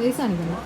പൈസ കാണിക്കണ്ട.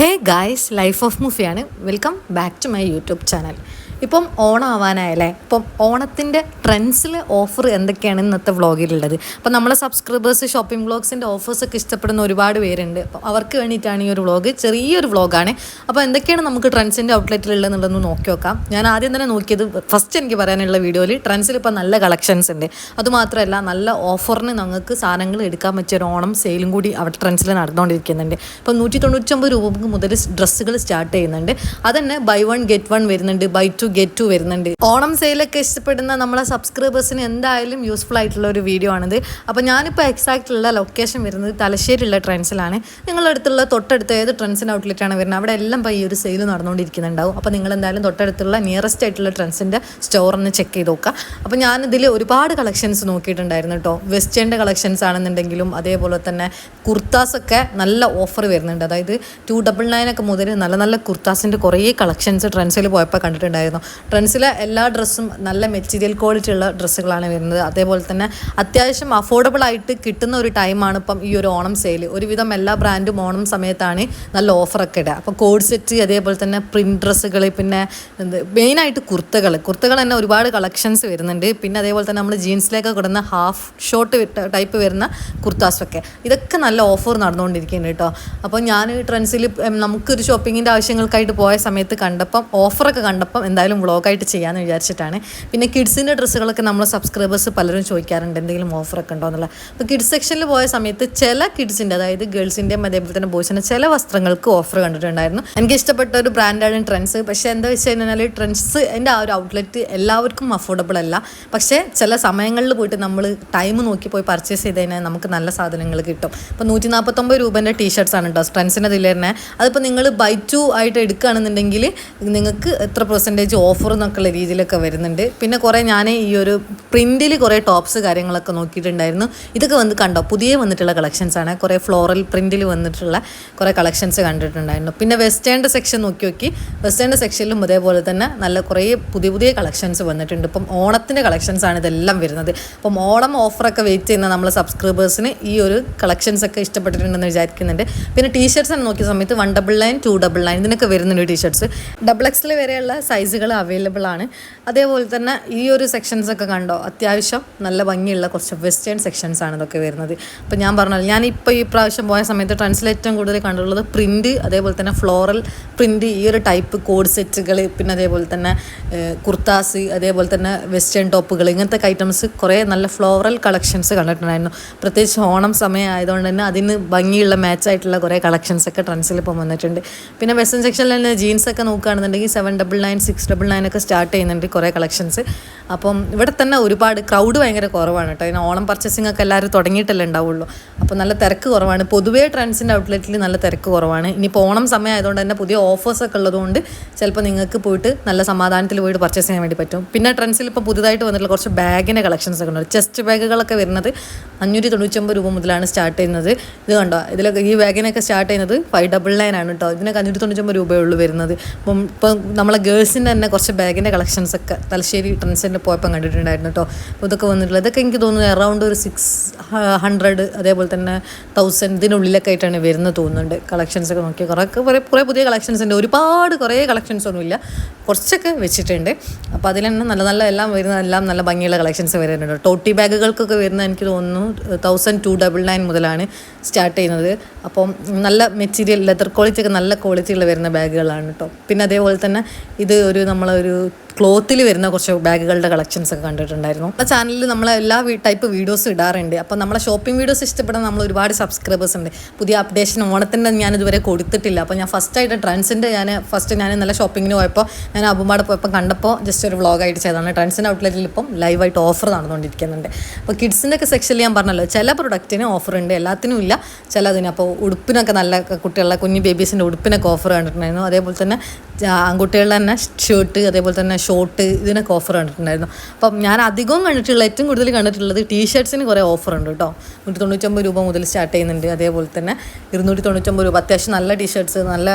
Hey guys life of മുഫിയാണ് welcome back to my YouTube channel ഇപ്പം ഓണം ആവാനായല്ലേ ഇപ്പം ഓണത്തിന്റെ ട്രെൻഡ്സിൽ ഓഫർ എന്തൊക്കെയാണ് ഇന്നത്തെ വ്ളോഗിലുള്ളത്? അപ്പം നമ്മളെ സബ്സ്ക്രൈബേഴ്സ് ഷോപ്പിംഗ് വ്ളോഗ്സിന്റെ ഓഫേഴ്സൊക്കെ ഇഷ്ടപ്പെടുന്ന ഒരുപാട് പേരുണ്ട്. അപ്പം അവർക്ക് വേണ്ടിയിട്ടാണ് ഈ ഒരു വ്ളോഗ് ചെറിയൊരു വ്ളോഗാണ്. അപ്പോൾ എന്തൊക്കെയാണ് നമുക്ക് ട്രെൻഡ്സിന്റെ ഔട്ട്ലെറ്റിലുള്ളതെന്നുള്ളതെന്ന് നോക്കി നോക്കാം. ഞാൻ ആദ്യം തന്നെ നോക്കിയത് ഫസ്റ്റ് എനിക്ക് പറയാനുള്ള വീഡിയോയിൽ ട്രെൻഡ്സിൽ ഇപ്പം നല്ല കളക്ഷൻസ് ഉണ്ട്. അതുമാത്രമല്ല നല്ല ഓഫറിന് നമുക്ക് സാധനങ്ങൾ എടുക്കാൻ പറ്റിയ ഒരു ഓണം സെയിലും കൂടി അവിടെ ട്രെൻഡ്സിൽ നടന്നുകൊണ്ടിരിക്കുന്നുണ്ട്. ഇപ്പം നൂറ്റി തൊണ്ണൂറ്റൊമ്പത് രൂപ മുതൽ ഡ്രസ്സുകൾ സ്റ്റാർട്ട് ചെയ്യുന്നുണ്ട്. അതന്നെ ബൈ വൺ ഗെറ്റ് വൺ വരുന്നുണ്ട്. ബൈ ടു ഗെറ്റ് ടു വരുന്നുണ്ട്. ഓണം സെയിലൊക്കെ ഇഷ്ടപ്പെടുന്ന നമ്മളെ സബ്സ്ക്രൈബേഴ്സിന് എന്തായാലും യൂസ്ഫുൾ ആയിട്ടുള്ള ഒരു വീഡിയോ ആണിത്. അപ്പോൾ ഞാനിപ്പോൾ എക്സാക്റ്റ് ഉള്ള ലൊക്കേഷൻ വരുന്നത് തലശ്ശേരിയുള്ള ട്രെൻസിലാണ് നിങ്ങളുടെ അടുത്തുള്ള തൊട്ടടുത്ത ഏത് ട്രെൻഡ്സിന്റെ ഔട്ട്ലെറ്റാണ് വരുന്നത്? അവിടെ എല്ലാം ഈ ഒരു സെയിൽ നടന്നുകൊണ്ടിരിക്കുന്നുണ്ടാവും. അപ്പോൾ നിങ്ങൾ എന്തായാലും തൊട്ടടുത്തുള്ള നിയറസ്റ്റ് ആയിട്ടുള്ള ട്രെൻഡ്സിന്റെ സ്റ്റോർ ഒന്ന് ചെക്ക് ചെയ്ത് നോക്കുക. അപ്പോൾ ഞാനിതിൽ ഒരുപാട് കളക്ഷൻസ് നോക്കിയിട്ടുണ്ടായിരുന്നു കേട്ടോ വെസ്റ്റേണിന്റെ കളക്ഷൻസ് ആണെന്നുണ്ടെങ്കിലും അതേപോലെ തന്നെ കുർത്താസൊക്കെ നല്ല ഓഫർ വരുന്നുണ്ട്. അതായത് ടു ഡബിൾ നയൻ ഒക്കെ മുതൽ നല്ല നല്ല കുർത്താസിന്റെ കുറേ കളക്ഷൻസ് ട്രെൻസിൽ പോയപ്പോൾ കണ്ടിട്ടുണ്ടായിരുന്നു. ട്രെൻഡ്സിലെ എല്ലാ ഡ്രസ്സും നല്ല മെറ്റീരിയൽ ക്വാളിറ്റി ഉള്ള ഡ്രസ്സുകളാണ് വരുന്നത്. അതേപോലെ തന്നെ അത്യാവശ്യം അഫോർഡബിൾ ആയിട്ട് കിട്ടുന്ന ഒരു ടൈമാണ് ഇപ്പം ഈ ഒരു ഓണം സെയിൽ ഒരുവിധം എല്ലാ ബ്രാൻഡും ഓണം സമയത്താണ് നല്ല ഓഫറൊക്കെ ഇടുക. അപ്പോൾ കോഡ് സെറ്റ് അതേപോലെ തന്നെ പ്രിന്റ് ഡ്രസ്സുകൾ പിന്നെ എന്ത് മെയിനായിട്ട് കുർത്തകൾ കുർത്തകൾ തന്നെ ഒരുപാട് കളക്ഷൻസ് വരുന്നുണ്ട്. പിന്നെ അതേപോലെ തന്നെ നമ്മൾ ജീൻസിലേക്ക് കിടന്ന ഹാഫ് ഷോർട്ട് ടൈപ്പ് വരുന്ന കുർത്താസൊക്കെ ഇതൊക്കെ നല്ല ഓഫർ നടന്നുകൊണ്ടിരിക്കുന്നുണ്ട് കേട്ടോ. അപ്പോൾ ഞാൻ ട്രെൻഡ്സിൽ നമുക്കൊരു ഷോപ്പിങ്ങിന്റെ ആവശ്യങ്ങൾക്കായിട്ട് പോയ സമയത്ത് കണ്ടപ്പം ഓഫറൊക്കെ കണ്ടപ്പം എന്തായാലും വ്ളോഗായിട്ട് ചെയ്യാമെന്ന് വിചാരിച്ചിട്ടാണ്. പിന്നെ കിഡ്സിന്റെ ഡ്രസ്സുകളൊക്കെ നമ്മൾ സബ്സ്ക്രൈബേഴ്സ് പലരും ചോദിക്കാറുണ്ട് എന്തെങ്കിലും ഓഫറൊക്കെ ഉണ്ടോ എന്നുള്ള. അപ്പോൾ കിഡ്സ് സെക്ഷനിൽ പോയ സമയത്ത് ചില കിഡ്സിന്റെ അതായത് ഗേൾസിന്റെയും അതേപോലെ തന്നെ ബോയ്സിന്റെ ചില വസ്ത്രങ്ങൾക്ക് ഓഫർ കണ്ടിട്ടുണ്ടായിരുന്നു. എനിക്ക് ഇഷ്ടപ്പെട്ട ഒരു ബ്രാൻഡാണ് ട്രെൻഡ്സ്. പക്ഷേ എന്താ വെച്ച് കഴിഞ്ഞാൽ ട്രെൻഡ്സ് എന്റെ ആ ഒരു ഔട്ട്ലെറ്റ് എല്ലാവർക്കും അഫോർഡബിൾ അല്ല. പക്ഷേ ചില സമയങ്ങളിൽ പോയിട്ട് നമ്മൾ ടൈം നോക്കി പോയി പർച്ചേസ് ചെയ്ത് കഴിഞ്ഞാൽ നമുക്ക് നല്ല സാധനങ്ങൾ കിട്ടും. അപ്പോൾ നൂറ്റി നാൽപ്പത്തൊമ്പത് രൂപേന്റെ ടീഷർട്ട്സ് ആണ് കേട്ടോ ട്രെൻഡ്സിന്റെ ഇതിൽ തന്നെ അതിപ്പോൾ നിങ്ങൾ ബൈ ടു ആയിട്ട് എടുക്കുകയാണെന്നുണ്ടെങ്കിൽ നിങ്ങൾക്ക് എത്ര പെർസെന്റേജ് ഓഫർ എന്നൊക്കെയുള്ള രീതിയിലൊക്കെ വരുന്നുണ്ട്. പിന്നെ കുറേ ഞാൻ ഈ ഒരു പ്രിന്റിൽ കുറേ ടോപ്സ് കാര്യങ്ങളൊക്കെ നോക്കിയിട്ടുണ്ടായിരുന്നു. ഇതൊക്കെ വന്ന് കണ്ടോ? പുതിയ വന്നിട്ടുള്ള കളക്ഷൻസ് ആണ്. കുറേ ഫ്ലോറൽ പ്രിന്റിൽ വന്നിട്ടുള്ള കുറേ കളക്ഷൻസ് കണ്ടിട്ടുണ്ടായിരുന്നു. പിന്നെ വെസ്റ്റേണിന്റെ സെക്ഷൻ നോക്കി നോക്കി. വെസ്റ്റേണിന്റെ സെക്ഷനിലും അതേപോലെ തന്നെ നല്ല കുറേ പുതിയ പുതിയ കളക്ഷൻസ് വന്നിട്ടുണ്ട്. ഇപ്പം ഓണത്തിന്റെ ആണ് ഇതെല്ലാം വരുന്നത്. അപ്പം ഓണം ഓഫറൊക്കെ വെയിറ്റ് ചെയ്യുന്ന നമ്മളെ സബ്സ്ക്രൈബേഴ്സിന് ഈ ഒരു കളക്ഷൻസ് ഒക്കെ ഇഷ്ടപ്പെട്ടിട്ടുണ്ടെന്ന് വിചാരിക്കുന്നുണ്ട്. പിന്നെ ടീഷർട്സ് നോക്കിയ സമയത്ത് one double nine two double nine ഇതിനൊക്കെ വരുന്നുണ്ട് ടീഷർട്സ് ഡബിൾ എക്സിൽ വരെയുള്ള സൈസുകൾ അവൈലബിൾ ആണ്. അതേപോലെ തന്നെ ഈ ഒരു സെക്ഷൻസ് ഒക്കെ കണ്ടോ? അത്യാവശ്യം നല്ല ഭംഗിയുള്ള കുറച്ച് വെസ്റ്റേൺ സെക്ഷൻസ് ആണ് ഇതൊക്കെ വരുന്നത്. അപ്പോൾ ഞാൻ പറഞ്ഞല്ലോ ഞാൻ ഇപ്പോൾ ഈ പ്രാവശ്യം പോയ സമയത്ത് ട്രെൻഡ്സിൽ ഏറ്റവും കൂടുതൽ കണ്ടിട്ടുള്ളത് പ്രിന്റ് അതേപോലെ തന്നെ ഫ്ലോറൽ പ്രിന്റ് ഈ ഒരു ടൈപ്പ് കോഡ് സെറ്റുകൾ പിന്നെ അതേപോലെ തന്നെ കുർത്താസ് അതേപോലെ തന്നെ വെസ്റ്റേൺ ടോപ്പുകൾ ഇങ്ങനത്തെ ഐറ്റംസ് കുറേ നല്ല ഫ്ലോറൽ കളക്ഷൻസ് കണ്ടിട്ടുണ്ടായിരുന്നു. പ്രത്യേകിച്ച് ഓണം സമയം ആയതുകൊണ്ട് തന്നെ അതിന് ഭംഗിയുള്ള മാച്ച് ആയിട്ടുള്ള കുറേ കളക്ഷൻസ് ഒക്കെ ട്രെൻഡ്സിൽ ഇപ്പം വന്നിട്ടുണ്ട്. പിന്നെ വെസ്റ്റേൺ സെക്ഷനിൽ തന്നെ ജീൻസ് ഒക്കെ നോക്കുകയാണെന്നുണ്ടെങ്കിൽ seven double nine six nine ഒക്കെ സ്റ്റാർട്ട് ചെയ്യുന്നുണ്ട് കുറേ കളക്ഷൻസ്. അപ്പം ഇവിടെ തന്നെ ഒരുപാട് ക്രൗഡ് ഭയങ്കര കുറവാണ് കേട്ടോ. ഇതിന് ഓണം പർച്ചേസിംഗ് ഒക്കെ എല്ലാവരും തുടങ്ങിയിട്ടല്ലേ ഉണ്ടാവുള്ളൂ. അപ്പോൾ നല്ല തിരക്ക് കുറവാണ്. പൊതുവേ ട്രെൻഡ്സിന്റെ ഔട്ട്ലെറ്റിൽ നല്ല തിരക്ക് കുറവാണ്. ഇനിയിപ്പോൾ ഓണം സമയം ആയതുകൊണ്ട് തന്നെ പുതിയ ഓഫേഴ്സൊക്കെ ഉള്ളതുകൊണ്ട് ചിലപ്പോൾ നിങ്ങൾക്ക് പോയിട്ട് നല്ല സമാധാനത്തിൽ പോയിട്ട് പർച്ചേസ് ചെയ്യാൻ വേണ്ടി പറ്റും. പിന്നെ ട്രെൻഡ്സിൽ ഇപ്പോൾ പുതുതായിട്ട് വന്നിട്ടുള്ള കുറച്ച് ബാഗിന്റെ കളക്ഷൻസ് ഒക്കെ ഉണ്ട്. ചെസ്റ്റ് ബാഗുകളൊക്കെ വരുന്നത് അഞ്ഞൂറ്റി തൊണ്ണൂറ്റൊമ്പത് രൂപ മുതലാണ് സ്റ്റാർട്ട് ചെയ്യുന്നത്. ഇത് കണ്ടോ? ഇതിലൊക്കെ ഈ ബാഗിനൊക്കെ സ്റ്റാർട്ട് ചെയ്യുന്നത് ഫൈവ് ഡബിൾ നയൻ ആണ് കേട്ടോ. ഇതിനൊക്കെ അഞ്ഞൂറ്റി തൊണ്ണൂറ്റൊമ്പത് രൂപയുള്ളൂ വരുന്നത്. അപ്പം ഇപ്പം നമ്മളെ ഗേൾസിന്റെ തന്നെ കുറച്ച് ബാഗിന്റെ കളക്ഷൻസ് ഒക്കെ തലശ്ശേരി ട്രെൻഡ്സിന്റെ പോയപ്പം കണ്ടിട്ടുണ്ടായിരുന്നു കേട്ടോ അപ്പോൾ ഇതൊക്കെ വന്നിട്ടുള്ളത് ഇതൊക്കെ എനിക്ക് തോന്നുന്നു അറൗണ്ട് ഒരു സിക്സ് ഹൺഡ്രഡ് അതേപോലെ തന്നെ തൗസൻഡ് ഇതിനുള്ളിലൊക്കെ ആയിട്ടാണ് വരുന്നത് തോന്നുന്നുണ്ട് കളക്ഷൻസ് ഒക്കെ നോക്കിയാൽ. കുറേ കുറേ കുറേ പുതിയ കളക്ഷൻസ് ഉണ്ട്. ഒരുപാട് കുറേ കളക്ഷൻസ് ഒന്നുമില്ല. കുറച്ചൊക്കെ വെച്ചിട്ടുണ്ട്. അപ്പോൾ അതിൽ തന്നെ നല്ല നല്ല എല്ലാം വരുന്ന എല്ലാം നല്ല ഭംഗിയുള്ള കളക്ഷൻസ് വരുന്നുണ്ട് ടോട്ടി ബാഗുകൾക്കൊക്കെ വരുന്ന എനിക്ക് തോന്നുന്നു തൗസൻഡ് ടു ഡബിൾ നയൻ മുതലാണ് സ്റ്റാർട്ട് ചെയ്യുന്നത്. അപ്പം നല്ല മെറ്റീരിയൽ ലെതർ ക്വാളിറ്റി ഒക്കെ നല്ല ക്വാളിറ്റിയുള്ള വരുന്ന ബാഗുകളാണ് കേട്ടോ പിന്നെ അതേപോലെ തന്നെ ഇത് ഒരു നമ്മളൊരു ക്ലോത്തിൽ വരുന്ന കുറച്ച് ബാഗുകളുടെ കളക്ഷൻസ് ഒക്കെ കണ്ടിട്ടുണ്ടായിരുന്നു. ആ ചാനലിൽ നമ്മൾ എല്ലാ ടൈപ്പ് വീഡിയോസ് ഇടാറുണ്ട്. അപ്പോൾ നമ്മളെ ഷോപ്പിംഗ് വീഡിയോസ് ഇഷ്ടപ്പെടുന്ന നമ്മൾ ഒരുപാട് സബ്സ്ക്രൈബേഴ്സ് ഉണ്ട്. പുതിയ അപ്ഡേഷൻ ഓണത്തിന്റെ ഞാൻ ഇതുവരെ കൊടുത്തിട്ടില്ല. അപ്പോൾ ഞാൻ ഫസ്റ്റ് ആയിട്ട് ട്രെൻഡ്സിന്റെ ഞാൻ ഫസ്റ്റ് ഞാൻ നല്ല ഷോപ്പിങ്ങിന് പോയപ്പോൾ ഞാൻ അബുമാടെ പോയപ്പോൾ കണ്ടപ്പോൾ ജസ്റ്റ് ഒരു വ്ളോഗായിട്ട് ചെയ്തതാണ്. ട്രെൻഡ്സിന്റെ ഔട്ട്ലെറ്റിൽ ഇപ്പം ലൈവായിട്ട് ഓഫർ നടന്നുകൊണ്ടിരിക്കുന്നുണ്ട്. അപ്പോൾ കിഡ്സിന്റെ ഒക്കെ സെക്ഷനിൽ ഞാൻ പറഞ്ഞല്ലോ ചില പ്രൊഡക്റ്റിന് ഓഫർ ഉണ്ട്. എല്ലാത്തിനും ഇല്ല. ചിലതിന് അപ്പോൾ ഉടുപ്പിനൊക്കെ നല്ല കുട്ടികളുടെ കുഞ്ഞു ബേബീസിന്റെ ഉടുപ്പിനൊക്കെ ഓഫർ കണ്ടിട്ടുണ്ടായിരുന്നു. അതേപോലെ തന്നെ ആൺകുട്ടികളുടെ തന്നെ ഷർട്ട് അതേപോലെ തന്നെ ഷോർട്ട് ഇതിനൊക്കെ ഓഫർ കണ്ടിട്ടുണ്ടായിരുന്നു. അപ്പം ഞാൻ അധികം കണ്ടിട്ടുള്ള ഏറ്റവും കൂടുതൽ കണ്ടിട്ടുള്ളത് ടീ ഷർട്ട്സിന് കുറേ ഓഫർ ഉണ്ട് കേട്ടോ നൂറ്റി തൊണ്ണൂറ്റൊമ്പത് രൂപ മുതൽ സ്റ്റാർട്ട് ചെയ്യുന്നുണ്ട്. അതേപോലെ തന്നെ ഇരുന്നൂറ്റി തൊണ്ണൂറ്റൊമ്പത് രൂപ. അത്യാവശ്യം നല്ല ടീ ഷർട്ട്സ് നല്ല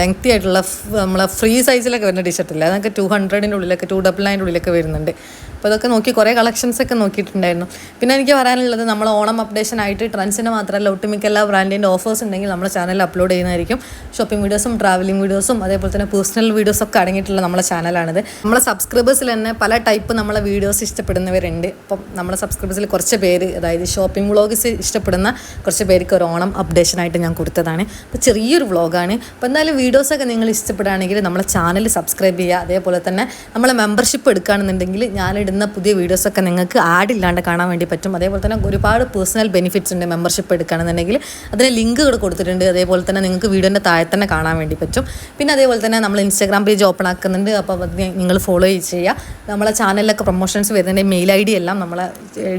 ലെങ്ത്തി ആയിട്ടുള്ള നമ്മളെ ഫ്രീ സൈസിലൊക്കെ വരുന്ന ടീ ഷർട്ട് ഇല്ല? അതൊക്കെ ടു ഹൺഡ്രഡിന്റെ ഉള്ളിലൊക്കെ ടു ഡബിൾ നയന്റെ ഉള്ളിലൊക്കെ വരുന്നുണ്ട്. അപ്പോൾ ഇതൊക്കെ നോക്കി കുറേ കളക്ഷൻസ് ഒക്കെ നോക്കിയിട്ടുണ്ടായിരുന്നു. പിന്നെ എനിക്ക് പറയാനുള്ളത് നമ്മൾ ഓണം അപ്ഡേഷൻ ആയിട്ട് ട്രെൻഡ്സിന് മാത്രമല്ല ഒട്ടുമിക്ക എല്ലാ ബ്രാൻഡിന്റെ ഓഫേഴ്സ് ഉണ്ടെങ്കിൽ നമ്മുടെ ചാനൽ അപ്ലോഡ് ചെയ്യുന്നതായിരിക്കും. ഷോപ്പിംഗ് വീഡിയോസും ട്രാവലിംഗ് വീഡിയോസും അതേപോലെ തന്നെ പേഴ്സണൽ വീഡിയോസൊക്കെ അടങ്ങിയിട്ടുള്ള നമ്മുടെ ചാനലാണിത് നമ്മളെ സബ്സ്ക്രൈബേഴ്സിൽ തന്നെ പല ടൈപ്പ് നമ്മളെ വീഡിയോസ് ഇഷ്ടപ്പെടുന്നവരുണ്ട്. അപ്പം നമ്മുടെ സബ്സ്ക്രൈബേഴ്സിൽ കുറച്ച് പേര് അതായത് ഷോപ്പിംഗ് വ്ളോഗ്സ് ഇഷ്ടപ്പെടുന്ന കുറച്ച് പേർക്ക് ഒരു ഓണം അപ്ഡേഷൻ ആയിട്ട് ഞാൻ കൊടുത്തതാണ്. അപ്പോൾ ചെറിയൊരു വ്ളോഗാണ് അപ്പോൾ എന്തായാലും വീഡിയോസൊക്കെ നിങ്ങൾ ഇഷ്ടപ്പെടുകയാണെങ്കിൽ നമ്മളെ ചാനൽ സബ്സ്ക്രൈബ് ചെയ്യുക. അതേപോലെ തന്നെ നമ്മളെ മെമ്പർഷിപ്പ് എടുക്കുകയാണെന്നുണ്ടെങ്കിൽ ഞാനിടുന്ന പുതിയ വീഡിയോസൊക്കെ നിങ്ങൾക്ക് ആഡ് ഇല്ലാണ്ട് കാണാൻ വേണ്ടി പറ്റും. അതേപോലെ തന്നെ ഒരുപാട് പേഴ്സണൽ ബെനിഫിറ്റ്സ് ഉണ്ട് മെമ്പർഷിപ്പ് എടുക്കുകയാണെന്നുണ്ടെങ്കിൽ അതിന് ലിങ്ക് ഇവിടെ കൊടുത്തിട്ടുണ്ട്. അതേപോലെ തന്നെ നിങ്ങൾക്ക് വീഡിയോന്റെ താഴെ തന്നെ കാണാൻ വേണ്ടി പറ്റും. പിന്നെ അതേപോലെ തന്നെ നമ്മൾ ഇൻസ്റ്റാഗ്രാം പേജ് ഓപ്പൺ ആക്കുന്നുണ്ട്. അപ്പോൾ നിങ്ങൾ ഫോളോ ചെയ്യുക. നമ്മളെ ചാനലിലൊക്കെ പ്രൊമോഷൻസ് വരുന്നതിന്റെ മെയിൽ ഐ ഡി എല്ലാം നമ്മളെ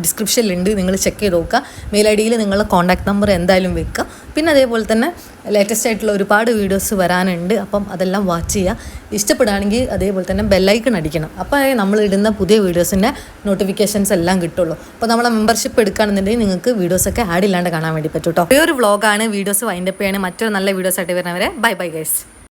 ഡിസ്ക്രിപ്ഷനിലുണ്ട് നിങ്ങൾ ചെക്ക് ചെയ്ത് നോക്കുക. മെയിൽ ഐ ഡിയിൽ നിങ്ങളുടെ കോൺടാക്ട് നമ്പർ എന്തായാലും വെക്കുക. പിന്നെ അതേപോലെ തന്നെ ലേറ്റസ്റ്റ് ആയിട്ടുള്ള ഒരുപാട് വീഡിയോസ് വരാനുണ്ട്. അപ്പം അതെല്ലാം വാച്ച് ചെയ്യുക ഇഷ്ടപ്പെടുകയാണെങ്കിൽ അതേപോലെ തന്നെ ബെല്ലൈക്കൺ അടിക്കണം. അപ്പോൾ നമ്മൾ ഇടുന്ന പുതിയ വീഡിയോസിന്റെ നോട്ടിഫിക്കേഷൻസ് എല്ലാം കിട്ടുള്ളൂ. അപ്പോൾ നമ്മളെ മെമ്പർഷിപ്പ് എടുക്കുകയാണെന്നുണ്ടെങ്കിൽ നിങ്ങൾക്ക് വീഡിയോസൊക്കെ ആഡ് ഇല്ലാണ്ട് കാണാൻ വേണ്ടി പറ്റും കേട്ടോ ഒരു വ്ളോഗാണ് വീഡിയോസ് വൈൻഡപ്പ് ചെയ്യണേ. മറ്റൊരു നല്ല വീഡിയോസ് ആയിട്ട് വരുന്നവരെ ബൈ ബൈ ഗൈസ്